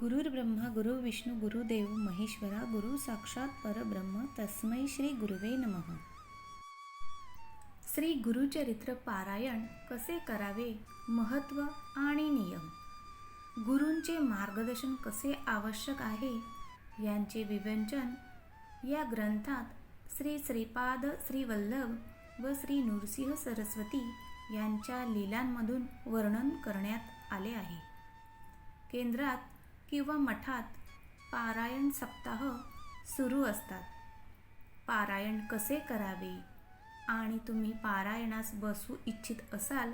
गुरुर्ब्रह्मा गुरु विष्णू गुरुदेव महेश्वरा गुरु साक्षात परब्रह्म तस्मै श्री गुरुवे नमः. श्री गुरुचरित्र पारायण कसे करावे? महत्त्व आणि नियम. गुरूंचे मार्गदर्शन कसे आवश्यक आहे? यांचे विवंचन या ग्रंथात श्री श्रीपाद श्री वल्लभ व श्री नृसिंह सरस्वती यांच्या लीलांमधून वर्णन करण्यात आले आहे. केंद्रात किंवा मठात पारायण सप्ताह सुरू असतात. पारायण कसे करावे आणि तुम्ही पारायणास बसू इच्छित असाल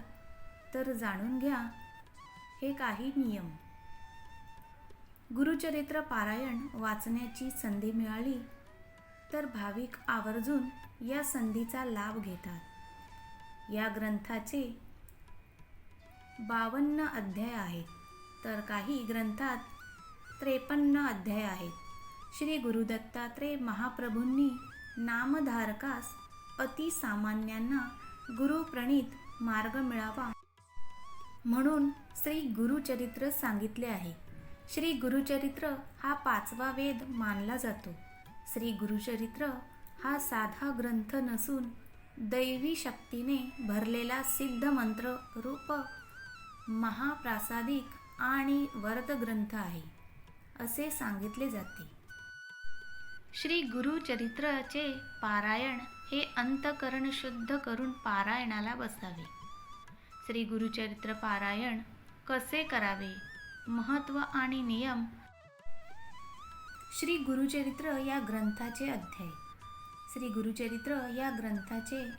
तर जाणून घ्या हे काही नियम. गुरुचरित्र पारायण वाचण्याची संधी मिळाली तर भाविक आवर्जून या संधीचा लाभ घेतात. या ग्रंथाचे बावन्न अध्याय आहेत. तर काही ग्रंथात त्रेपन्न अध्याय आहेत. श्री गुरुदत्तात्रय महाप्रभूंनी नामधारकास अतिसामान्यांना गुरुप्रणीत मार्ग मिळावा म्हणून श्री गुरुचरित्र सांगितले आहे. श्री गुरुचरित्र हा पाचवा वेद मानला जातो. श्री गुरुचरित्र हा साधा ग्रंथ नसून दैवी शक्तीने भरलेला सिद्ध मंत्र रूप महाप्रासादिक आणि वरद ग्रंथ आहे. असे सांगितले जाते. श्री गुरुचरित्राचे पारायण हे अंतकरण शुद्ध करून पारायणाला बसावे. श्री गुरुचरित्र पारायण कसे करावे? महत्त्व आणि नियम. श्री गुरुचरित्र या ग्रंथाचे अध्याय. श्री गुरुचरित्र या ग्रंथाचे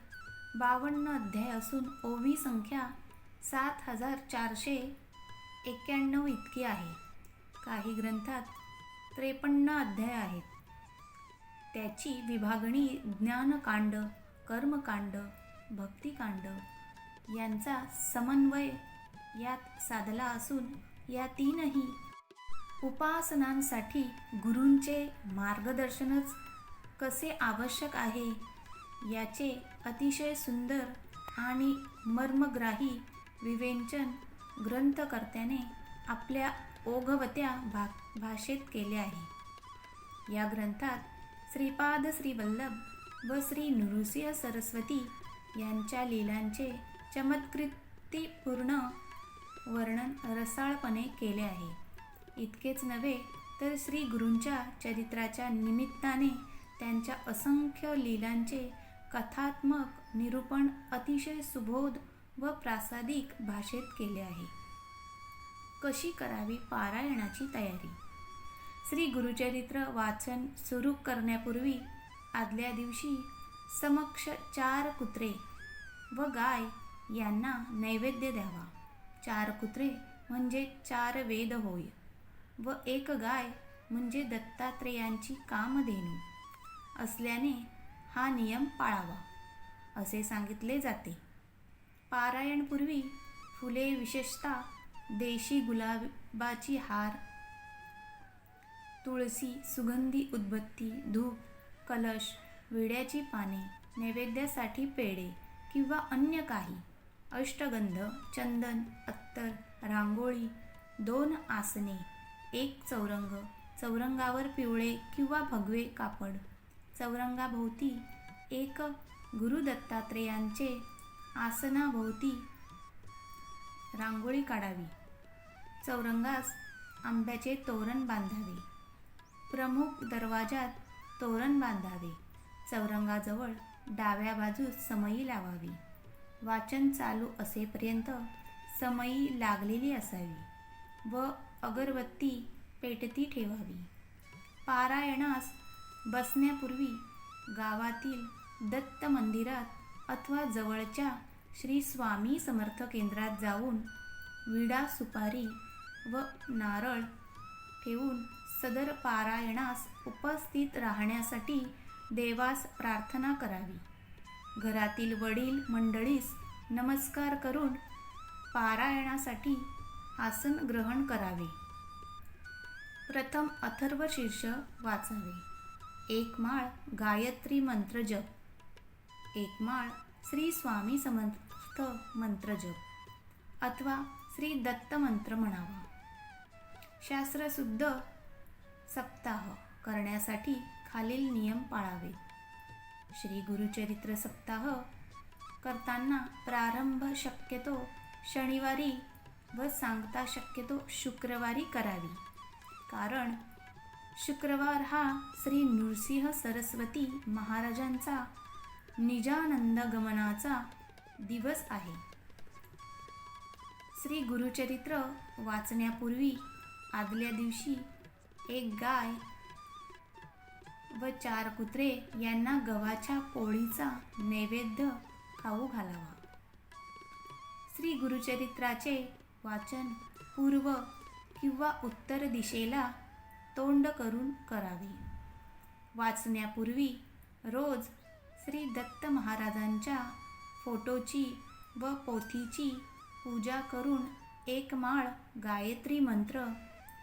बावन्न अध्याय असून ओवी संख्या सात हजार चारशे एक्क्याण्णव इतकी आहे. काही ग्रंथात त्रेपन्न अध्याय आहेत. त्याची विभागणी ज्ञानकांड कर्मकांड भक्तिकांड यांचा समन्वय यात साधला असून या तीनही उपासनांसाठी गुरूंचे मार्गदर्शनच कसे आवश्यक आहे याचे अतिशय सुंदर आणि मर्मग्राही विवेचन ग्रंथकर्त्याने आपल्या ओघवत्या भा भाषेत केले आहे. या ग्रंथात श्रीपाद श्रीवल्लभ व श्री नृसिंह सरस्वती यांच्या लीलांचे चमत्कृतीपूर्ण वर्णन रसाळपणे केले आहे. इतकेच नव्हे तर श्री गुरूंच्या चरित्राच्या निमित्ताने त्यांच्या असंख्य लीलांचे कथात्मक निरूपण अतिशय सुबोध व प्रासादिक भाषेत केले आहे. कशी करावी पारायणाची तयारी? श्री गुरुचरित्र वाचन सुरू करण्यापूर्वी आदल्या दिवशी समक्ष चार कुत्रे व गाय यांना नैवेद्य द्यावा. चार कुत्रे म्हणजे चार वेद होय व एक गाय म्हणजे दत्तात्रेयांची कामधेनू. असल्याने हा नियम पाळावा असे सांगितले जाते. पारायणपूर्वी फुले विशेषतः देशी गुलाबाची हार तुळसी सुगंधी उदबत्ती धूप कलश विड्याची पाने नैवेद्यासाठी पेढे किंवा अन्य काही अष्टगंध चंदन अत्तर रांगोळी दोन आसने एक चौरंग चौरंगावर पिवळे किंवा भगवे कापड चौरंगाभोवती एक गुरुदत्तात्रेयांचे आसनाभोवती रांगोळी काढावी. चौरंगास आंब्याचे तोरण बांधावे. प्रमुख दरवाजात तोरण बांधावे. चौरंगाजवळ डाव्या बाजूस समई लावावी. वाचन चालू असेपर्यंत समई लागलेली असावी व अगरबत्ती पेटती ठेवावी. पारायणास बसण्यापूर्वी गावातील दत्त मंदिरात अथवा जवळच्या श्री स्वामी समर्थ केंद्रात जाऊन विडा सुपारी व नारळ ठेवून सदर पारायणास उपस्थित राहण्यासाठी देवास प्रार्थना करावी. घरातील वडील मंडळीस नमस्कार करून पारायणासाठी आसन ग्रहण करावे. प्रथम अथर्व शीर्ष वाचावे. एक माळ गायत्री मंत्र जप. एक माळ श्री स्वामी समर्थ मंत्र जप अथवा श्री दत्त मंत्र म्हणावा. शास्त्रशुद्ध सप्ताह करण्यासाठी खालील नियम पाळावे. श्री गुरुचरित्र सप्ताह करताना प्रारंभ शक्यतो शनिवारी व सांगता शक्यतो शुक्रवारी करावी. कारण शुक्रवार हा श्री नृसिंह सरस्वती महाराजांचा निजानंद गमनाचा दिवस आहे. श्री गुरुचरित्र वाचण्यापूर्वी आदल्या दिवशी एक गाय व चार कुत्रे यांना गव्हाच्या पोळीचा नैवेद्य खाऊ घालावा. श्री गुरुचरित्राचे वाचन पूर्व किंवा उत्तर दिशेला तोंड करून करावे. वाचण्यापूर्वी रोज श्री दत्त महाराजांच्या फोटोची व पोथीची पूजा करून एक माळ गायत्री मंत्र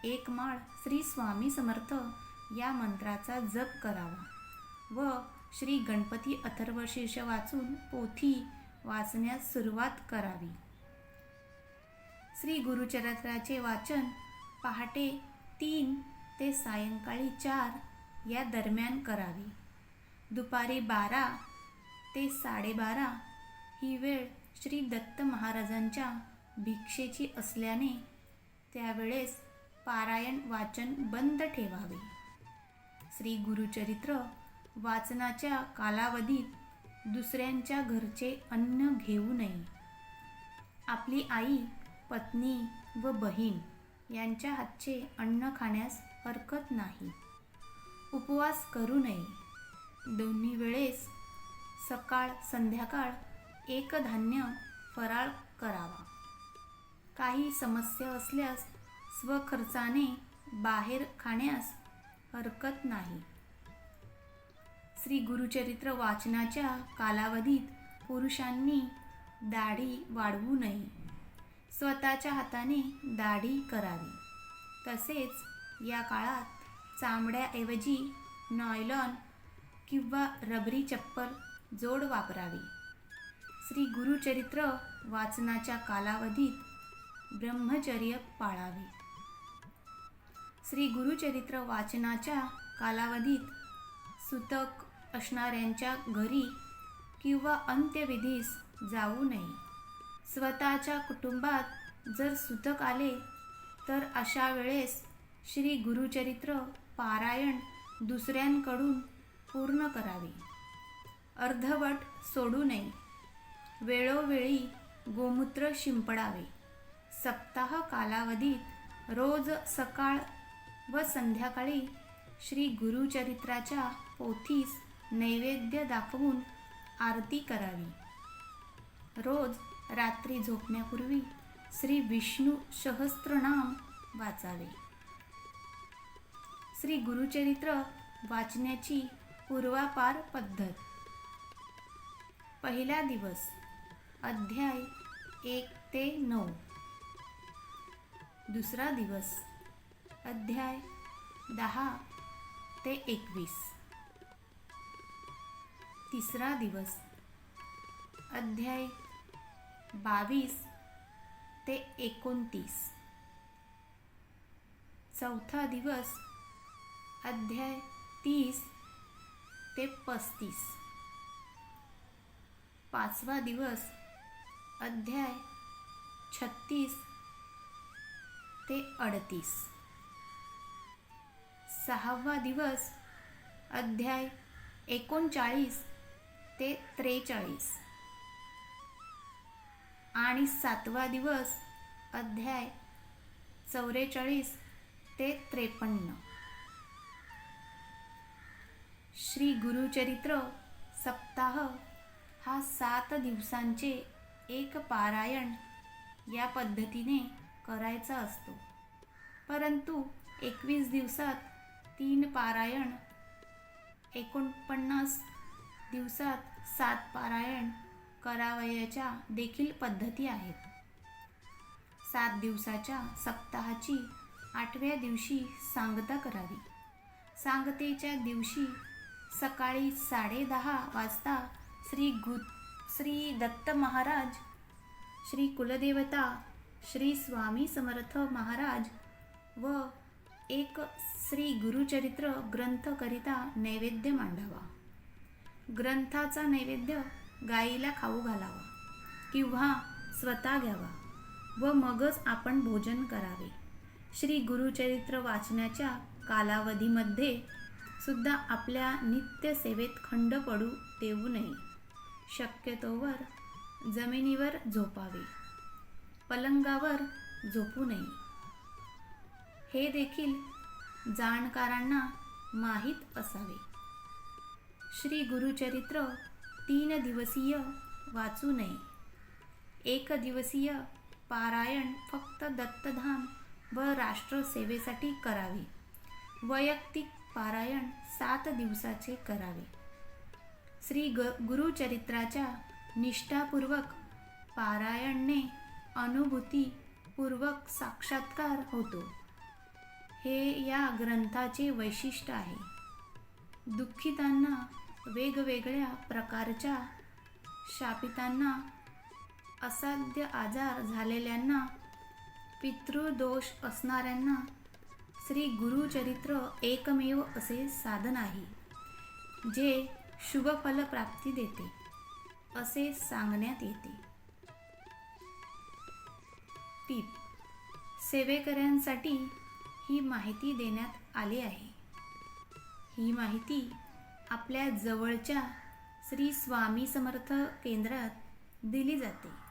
एक माळ श्री स्वामी समर्थ या मंत्राचा जप करावा व श्री गणपती अथर्वशीर्ष वाचून पोथी वाचण्यास सुरुवात करावी. श्री गुरुचरित्राचे वाचन पहाटे तीन ते सायंकाळी चार या दरम्यान करावे. दुपारी बारा ते साडेबारा ही वेळ श्री दत्त महाराजांच्या भिक्षेची असल्याने त्यावेळेस पारायण वाचन बंद ठेवावे. श्री गुरुचरित्र वाचनाच्या कालावधीत दुसऱ्यांच्या घरचे अन्न घेऊ नये. आपली आई पत्नी व बहीण यांच्या हातचे अन्न खाण्यास हरकत नाही. उपवास करू नये. दोन्ही वेळेस सकाळ संध्याकाळ एक धान्य फराळ करावा. काही समस्या असल्यास स्वखर्चाने बाहेर खाण्यास हरकत नाही. श्री गुरुचरित्र वाचनाच्या कालावधीत पुरुषांनी दाढी वाढवू नये. स्वतःच्या हाताने दाढी करावी. तसेच या काळात चामड्याऐवजी नॉयलॉन किंवा रबरी चप्पल जोड वापरावी. श्री गुरुचरित्र वाचनाच्या कालावधीत ब्रह्मचर्य पाळावे. श्री गुरुचरित्र वाचनाच्या कालावधीत सुतक असणाऱ्यांच्या घरी किंवा अंत्यविधीस जाऊ नये. स्वतःच्या कुटुंबात जर सुतक आले तर अशा वेळेस श्री गुरुचरित्र पारायण दुसऱ्यांकडून पूर्ण करावे. अर्धवट सोडू नये. वेळोवेळी गोमूत्र शिंपडावे. सप्ताह कालावधीत रोज सकाळ व संध्याकाळी श्री गुरुचरित्राच्या पोथीस नैवेद्य दाखवून आरती करावी. रोज रात्री झोपण्यापूर्वी श्री विष्णू सहस्त्रनाम वाचावे. श्री गुरुचरित्र वाचण्याची पूर्वापार पद्धत. पहिला दिवस अध्याय एक ते नऊ. दुसरा दिवस अध्याय दहा ते एकवीस. तिसरा दिवस अध्याय बावीस ते एकोणतीस. चौथा दिवस अध्याय तीस ते पस्तीस. पाचवा दिवस अध्याय छत्तीस ते अडतीस. सहावा दिवस अध्याय एकोणचाळीस ते त्रेचाळीस. आणि सातवा दिवस अध्याय चौवेचाळीस ते त्रेपन्न. श्री गुरुचरित्र सप्ताह हा सात दिवसांचे एक पारायण या पद्धतीने करायचा असतो. परंतु एकवीस दिवसात तीन पारायण एकोणपन्नास दिवसात सात पारायण करावयाच्या देखील पद्धती आहेत. सात दिवसाच्या सप्ताहाची आठव्या दिवशी सांगता करावी. सांगतेच्या दिवशी सकाळी साडेदहा वाजता श्री गु श्री दत्त महाराज श्री कुलदेवता श्री स्वामी समर्थ महाराज व एक श्री गुरुचरित्र ग्रंथकरिता नैवेद्य मांडावा. ग्रंथाचा नैवेद्य गाईला खाऊ घालावा किंवा स्वतः घ्यावा व मगच आपण भोजन करावे. श्री गुरुचरित्र वाचनाच्या कालावधीमध्ये सुद्धा आपल्या नित्यसेवेत खंड पडू देऊ नये. शक्यतोवर जमिनीवर झोपावे. पलंगावर झोपू नये. हे देखील जाणकारांना माहीत असावे. श्री गुरुचरित्र तीन दिवसीय वाचू नये. एक दिवसीय पारायण फक्त दत्तधाम व राष्ट्रसेवेसाठी करावे. वैयक्तिक पारायण सात दिवसाचे करावे. श्री ग गुरुचरित्राच्या निष्ठापूर्वक पारायणने अनुभूतीपूर्वक साक्षात्कार होतो. हे या ग्रंथाचे वैशिष्ट्य आहे. दुःखितांना वेगवेगळ्या प्रकारच्या शापितांना असाध्य आजार झालेल्यांना पितृदोष असणाऱ्यांना श्री गुरुचरित्र एकमेव असे साधन आहे जे शुभफल प्राप्ती देते असे सांगण्यात येते. टीप सेवेकऱ्यांसाठी ही माहिती देण्यात आली आहे. ही माहिती आपल्या जवळच्या श्री स्वामी समर्थ केंद्रात दिली जाते.